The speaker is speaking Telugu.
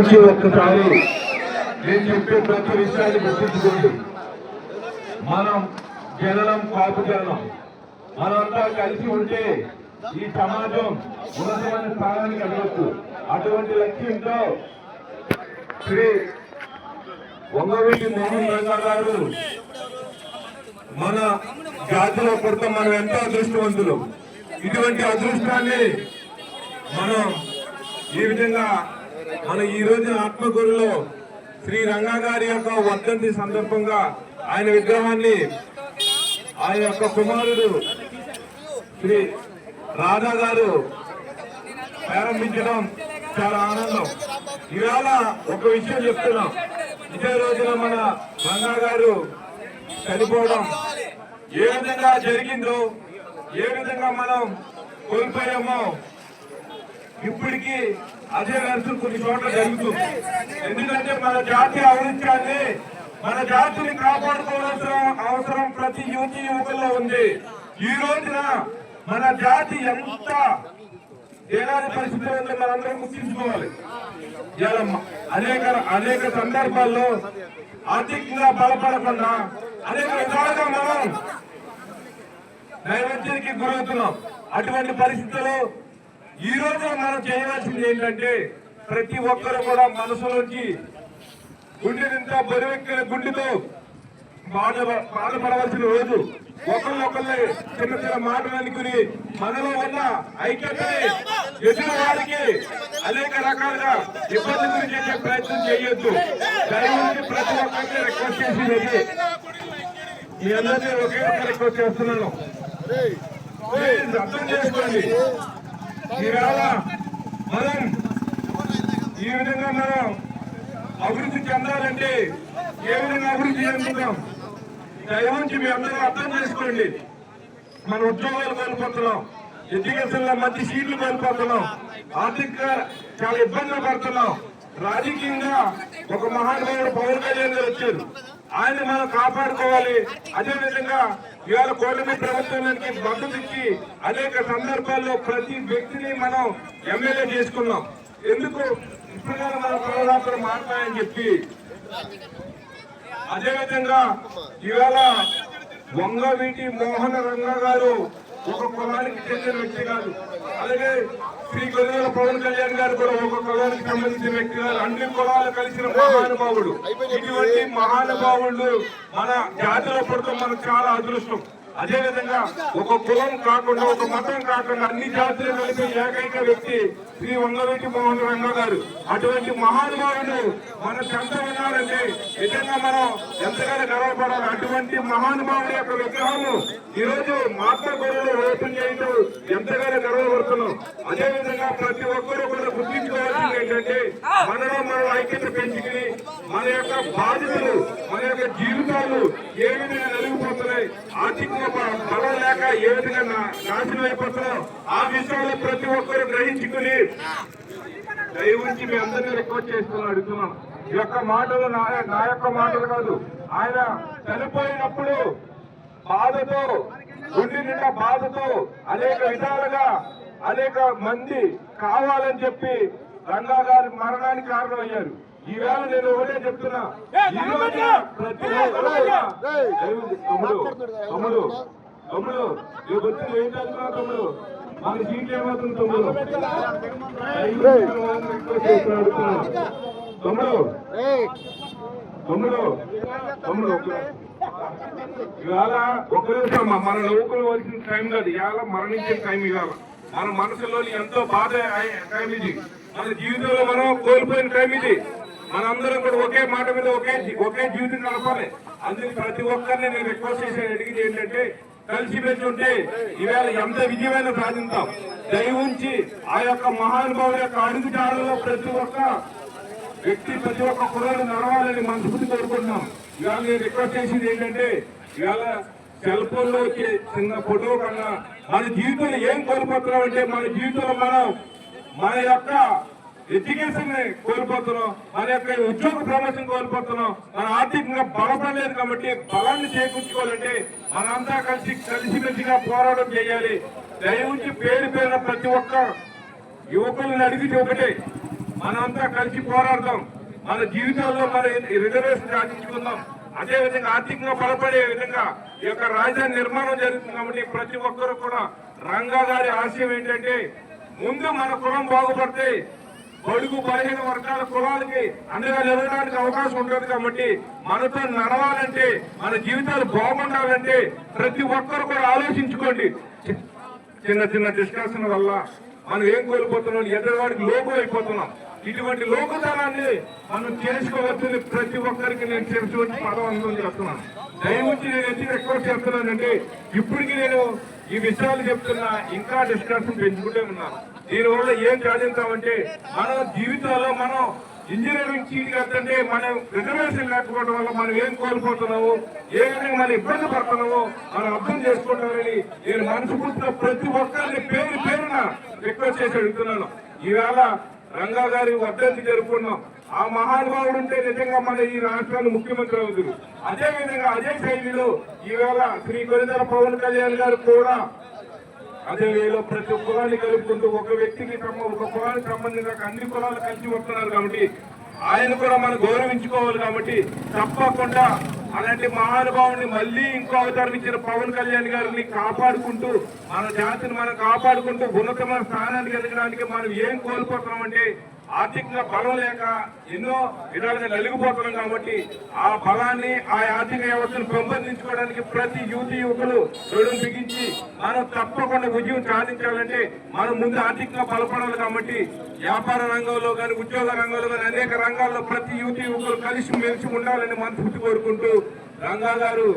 ఒక్కసారి నేను చెప్పే ప్రతి విషయాన్ని గుర్తించుకోండి. మనం జననం కాపు జననం. మనంతా కలిసి ఉంటే ఈ సమాజం ఉన్నతమైన స్థానానికి అడగచ్చు అటువంటి లక్ష్యంతో శ్రీ వంగవీటి మోహన్ రంగా గారు మన జాతిలో పుడతాం మనం ఎంతో అదృష్టవంతులు? ఇటువంటి అదృష్టాన్ని మనం ఈ విధంగా మన ఈ రోజున ఆత్మకూరులో శ్రీ రంగా గారి యొక్క వర్ధంతి సందర్భంగా ఆయన విగ్రహాన్ని ఆయన యొక్క కుమారుడు శ్రీ రాధా గారు ప్రారంభించడం చాలా ఆనందం. ఇవాళ ఒక విషయం చెప్తున్నాం. ఇదే రోజున మన రంగా గారు చనిపోవడం. ఏ విధంగా జరిగిందో ఏ విధంగా మనం కోల్పోయామో ఇప్పటికీ అదే కొన్ని చోట్ల జరుగుతుంది. ఎందుకంటే మన జాతి ఔన్నత్యాన్ని మన జాతిని కాపాడుకోవాల్సిన అవసరం ప్రతి యువతి యువకుల్లో ఉంది. ఈ రోజున మన జాతి ఎంత ఏడాది పరిస్థితుల్లో ఉందో మనందరం గుర్తించుకోవాలి. అనేక అనేక సందర్భాల్లో ఆర్థికంగా బలపడకుండా అనేక విధాలుగా మనం నైవేద్యానికి గురవుతున్నాం. అటువంటి పరిస్థితుల్లో ఈ రోజు మనం చేయవలసింది ఏంటంటే ప్రతి ఒక్కరు కూడా మనసులోంచి గుండె నిండా బరువెక్కిన గుండెతో బాధ బాధపడవలసిన రోజు. ఒకళ్ళొకళ్ళే చిన్న చిన్న మాటలు అనుకుని మనలో ఉన్న ఐక్యతని ఎదురు వారికి అనేక రకాలుగా ఇబ్బంది చేసే ప్రయత్నం చేయొద్దు. దయచేసి ప్రతి ఒక్కరికి రిక్వెస్ట్ చేసేది. మీ అందరినీ ఒకే ఒక రిక్వెస్ట్ చేస్తున్నాను. అర్థం చేసుకోండి. ఈవేళ మనం ఈ విధంగా మనం అభివృద్ధి చెందాలంటే ఏ విధంగా అభివృద్ధి చెందుతాం? దయవంచి మీ అందరూ అర్థం చేసుకోండి. మన ఉద్యోగాలు కోల్పోతున్నాం ఎడ్యుకేషన్లో మంచి సీట్లు కోల్పోతున్నాం ఆర్థికంగా చాలా ఇబ్బందులు పడుతున్నాం. రాజకీయంగా ఒక మహానుభావుడు పవన్ కళ్యాణ్ గారు వచ్చారు. ఆయన మనం కాపాడుకోవాలి. అదేవిధంగా ఇవాళ కోటమి ప్రభుత్వానికి మద్దతు ఇచ్చి అనేక సందర్భాల్లో ప్రతి వ్యక్తిని మనం ఎమ్మెల్యే చేసుకున్నాం. ఎందుకు? ఇప్పుడు మనం ప్రధాన మారుతాయని చెప్పి. అదేవిధంగా ఇవాళ వంగవీటి మోహన రంగ గారు ఒక కులానికి చెందిన వ్యక్తి కాదు. అలాగే శ్రీ గొర్రెల పవన్ కళ్యాణ్ గారు కూడా ఒక కులానికి సంబంధించిన వ్యక్తి కాదు. అన్ని కులాలు కలిసిన మహానుభావుడు. ఇటువంటి మహానుభావుడు మన జాతిలో పడటం మనకు చాలా అదృష్టం. అదే విధంగా ఒక కులం కాకుండా ఒక మతం కాకుండా అన్ని జాతులు కలిపి ఏకైక వ్యక్తి శ్రీ వంగవీటి మోహన్ రంగా గారు. అటువంటి మహానుభావుడు మన చెంత వినాలంటే నిజంగా మనం ఎంతగానో గర్వపడాలి. అటువంటి మహానుభావుడి యొక్క విగ్రహము ఈరోజు రోజు మహాత్మా గౌరవ ఓపెన్ చేయడం ఎంతగానో గర్వపడుతున్నాం. అదే విధంగా ప్రతి ఒక్కరూ కూడా గుర్తించుకోవాల్సింది ఏంటంటే మనలో మనం ఐక్యత పెంచుకుని మన యొక్క బాధితులు మన యొక్క జీవితాలు ఏ విధంగా నలిగిపోతున్నాయి ఆర్థికంగా బ- బలం లేక ఏ విధంగా నాశనం అయిపోతున్నాం ఆ విషయంలో ప్రతి ఒక్కరు గ్రహించుకుని దయవుంచి మీ అందరినీ రిక్వెస్ట్ చేస్తున్నాను అడుగుతున్నాను. ఈ యొక్క మాటలు నా యొక్క మాటలు కాదు. ఆయన చనిపోయినప్పుడు బాధతో గుండె నిండా బాధతో అనేక విధాలుగా అనేక మంది కావాలని చెప్పి రంగా గారి మరణానికి కారణమయ్యారు. ఈవేళ నేను ఒకటే చెప్తున్నా. ఈ రోజు ప్రతి ఒక్కరు తమ్ముడు తమ్ముడు తమ్ముడు ఈ వచ్చి ఏం చేస్తున్నావు తమ్ముడు? మన సీట్ ఏమవుతుంది తమ్ముడు? తమ్ముడు తమ్ముడు తమ్ముడు ఇవాళ ఒక నిమిషం మన వచ్చిన టైం కాదు ఇవాళ మరణించిన టైం ఇవాళ. మన మనసులో ఎంతో బాధ టైం ఇది. మన జీవితంలో మనం కోల్పోయిన టైం ఇది. మనందరం కూడా ఒకే మాట మీద ఒకే ఒకే జీవితం గడపాలి అందుకే ప్రతి ఒక్కరిని నేను రిక్వెస్ట్ చేసే అడిగింది ఏంటంటే కలిసి పెట్టుంటే ఉంటే ఈవేళ ఎంత విజయమైన సాధించాం దయ ఉంచి ఆ యొక్క మహానుభావుల యొక్క అడుగుజాడలో ప్రతి ఒక్క వ్యక్తి ప్రతి ఒక్క కుర్రాడు నడవాలని మనస్ఫూర్తి కోరుకుంటున్నాం. ఇవాళ నేను రిక్వెస్ట్ చేసేది ఏంటంటే ఇవాళ సెల్ ఫోన్లో వచ్చే చిన్న ఫోటో కన్నా మన జీవితంలో ఏం కోల్పోతున్నాం అంటే మన జీవితంలో మనం మన యొక్క ఎడ్యుకేషన్ కోల్పోతున్నాం మన యొక్క ఉద్యోగ ప్రమోషన్ కోల్పోతున్నాం. మన ఆర్థికంగా బలపడలేదు కాబట్టి బలాన్ని చేకూర్చుకోవాలంటే మనంతా కలిసి కలిసిమెలిసిగా పోరాటం చేయాలి. దయ పేరు పేరున ప్రతి ఒక్క యువకులను అడిగితే ఒకటే మనంతా కలిసి పోరాడదాం. మన జీవితాల్లో మన రిజర్వేషన్ సాధించుకుందాం. అదే విధంగా ఆర్థికంగా బలపడే విధంగా ఈ యొక్క రాజధాని నిర్మాణం జరుగుతుంది కాబట్టి ప్రతి ఒక్కరు కూడా రంగా గారి ఆశయం ఏంటంటే ముందు మన కులం బాగుపడితే బడుగు బలహీన వర్గాల కులాలకి అండగా నిలవడానికి అవకాశం ఉంటుంది కాబట్టి మనతో నడవాలంటే మన జీవితాలు బాగుండాలంటే ప్రతి ఒక్కరు కూడా ఆలోచించుకోండి. చిన్న చిన్న డిస్కషన్ వల్ల మనం ఏం కోల్పోతున్నాం? ఎదరవాడికి లోకం అయిపోతున్నాం. ఇటువంటి లోకతనాన్ని మనం చేసుకోవచ్చని ప్రతి ఒక్కరికి నేను తెలుసుకొని పదవంతం చేస్తున్నాను దయవుంచి నేను ఎందుకు రిక్వెస్ట్ చేస్తున్నానంటే ఇప్పటికి నేను ఈ విషయాలు చెప్తున్నా ఇంకా డిస్కషన్ పెంచుకుంటే ఉన్నాను. దీనివల్ల ఏం సాధించామంటే మన జీవితాల్లో మనం ఇంజనీరింగ్ సీట్ కదంటే మనం రిజర్వేషన్ లేకపోవడం వల్ల మనం ఏం కోల్పోతున్నాము ఏ విధంగా మనం ఇబ్బంది పడుతున్నామో మనం అర్థం చేసుకుంటామని నేను మనసుకుంటున్న ప్రతి ఒక్కరిని పేరు పేరున రిక్వెస్ట్ చేసి అడుగుతున్నాను. ఈవేళ రంగా గారి వర్ధంతి జరుపుకున్నాం. ఆ మహానుభావుడు ఉంటే నిజంగా మన ఈ రాష్ట్రాన్ని ముఖ్యమంత్రి అవుతుంది అదే విధంగా అదే శైలిలో ఈవేళ శ్రీ కొరిదల పవన్ కళ్యాణ్ గారు కూడా అదే వేలో ప్రతి కులాన్ని కలుపుకుంటూ ఒక వ్యక్తికి సంబ- ఒక కులానికి సంబంధించిన అన్ని కులాలు కలిసి వస్తున్నారు కాబట్టి ఆయన కూడా మనం గౌరవించుకోవాలి కాబట్టి తప్పకుండా అలాంటి మహానుభావుని మళ్ళీ ఇంకో అవతారం ఇచ్చిన పవన్ కళ్యాణ్ గారిని కాపాడుకుంటూ మన జాతిని మనం కాపాడుకుంటూ ఉన్నతమైన స్థానానికి ఎదగడానికి మనం ఏం కోల్పోతున్నామంటే ఆర్థికంగా బలం లేక ఎన్నో విధాలుగా నలిగిపోతున్నాం కాబట్టి ఆ బలాన్ని ఆ ఆర్థిక వ్యవస్థను పెంపొందించుకోవడానికి ప్రతి యువతి యువకులు రుణం బిగించి మనం తప్పకుండా విజయం సాధించాలంటే మనం ముందు ఆర్థికంగా బలపడాలి కాబట్టి వ్యాపార రంగంలో కానీ ఉద్యోగ రంగంలో కానీ అనేక రంగాల్లో ప్రతి యువతి యువకులు కలిసి మెలిసి ఉండాలని మనస్ఫూర్తి కోరుకుంటూ రంగా గారు